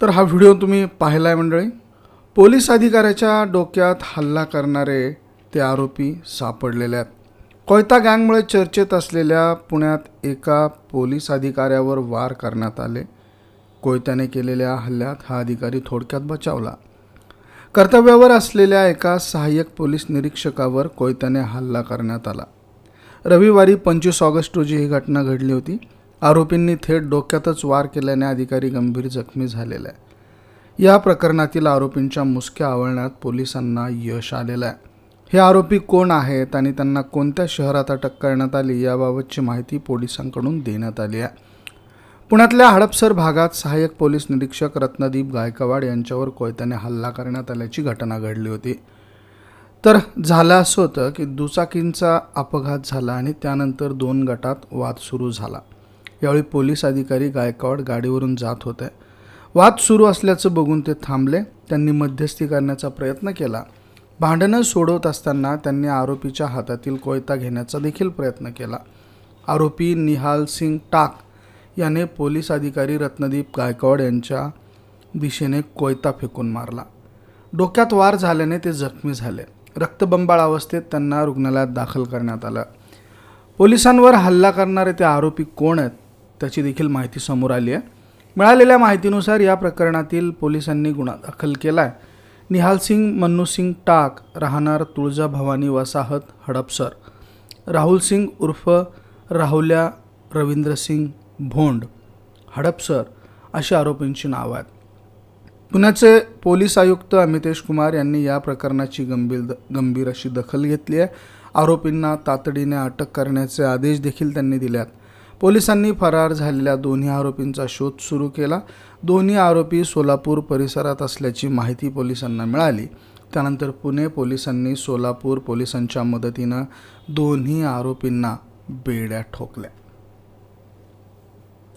तर हा व्हिडिओ तुम्ही पाहिला आहे मंडळी. पोलीस अधिकाऱ्याच्या डोक्यात हल्ला करणारे ते आरोपी सापडलेले आहेत. कोयता गँगमुळे चर्चेत असलेल्या पुण्यात एका पोलीस अधिकाऱ्यावर वार करण्यात आले. कोयत्याने केलेल्या हल्ल्यात हा अधिकारी थोडक्यात बचावला. कर्तव्यावर असलेल्या एका सहाय्यक पोलीस निरीक्षकावर कोयत्याने हल्ला करण्यात आला. रविवारी पंचवीस ऑगस्ट रोजी ही घटना घडली होती. आरोपींनी थेट डोक्यातच वार केल्याने अधिकारी गंभीर जखमी झालेला आहे या प्रकरणातील आरोपींच्या मुसक्या आवळण्यात पोलिसांना यश आलेलं आहे. हे आरोपी कोण आहेत आणि त्यांना कोणत्या शहरात अटक करण्यात आली याबाबतची माहिती पोलिसांकडून देण्यात आली आहे. पुण्यातल्या हडपसर भागात सहाय्यक पोलीस निरीक्षक रत्नदीप गायकवाड यांच्यावर कोयत्याने हल्ला करण्यात आल्याची घटना घडली होती. तर झालं असं होतं की दुचाकींचा अपघात झाला आणि त्यानंतर दोन गटात वाद सुरू झाला. यावेळी पोलीस अधिकारी गायकवाड गाडीवरून जात होते. वाद सुरू असल्याचं बघून ते थांबले. त्यांनी मध्यस्थी करण्याचा प्रयत्न केला. भांडणं सोडवत असताना त्यांनी आरोपीच्या हातातील कोयता घेण्याचा देखील प्रयत्न केला. आरोपी निहाल सिंग टाक याने पोलीस अधिकारी रत्नदीप गायकवाड यांच्या दिशेने कोयता फेकून मारला. डोक्यात वार झाल्याने ते जखमी झाले. रक्तबंबाळ अवस्थेत त्यांना रुग्णालयात दाखल करण्यात आलं. पोलिसांवर हल्ला करणारे ते आरोपी कोण आहेत त्याची देखील माहिती समोर आली आहे. मिळालेल्या माहितीनुसार या प्रकरणातील पोलिसांनी गुन्हा दाखल केला आहे निहाल सिंग मन्नू सिंग टाक राहणार तुळजाभवानी वसाहत हडपसर राहुल सिंग उर्फ राहुल्या रवींद्र सिंग भोंड हडपसर अशी आरोपींची नावं आहेत. पुण्याचे पोलीस आयुक्त अमितेश कुमार यांनी या प्रकरणाची गंभीर द गंभीर अशी दखल घेतली आहे. आरोपींना तातडीने अटक करण्याचे आदेश देखील त्यांनी दिले आहेत. पोलिसांनी फरार झालेल्या दोन्ही आरोपींचा शोध सुरू केला. दोन्ही आरोपी सोलापूर परिसरात असल्याची माहिती पोलिसांना मिळाली. त्यानंतर पुणे पोलिसांनी सोलापूर पोलिसांच्या मदतीनं दोन्ही आरोपींना बेड्या ठोकल्या.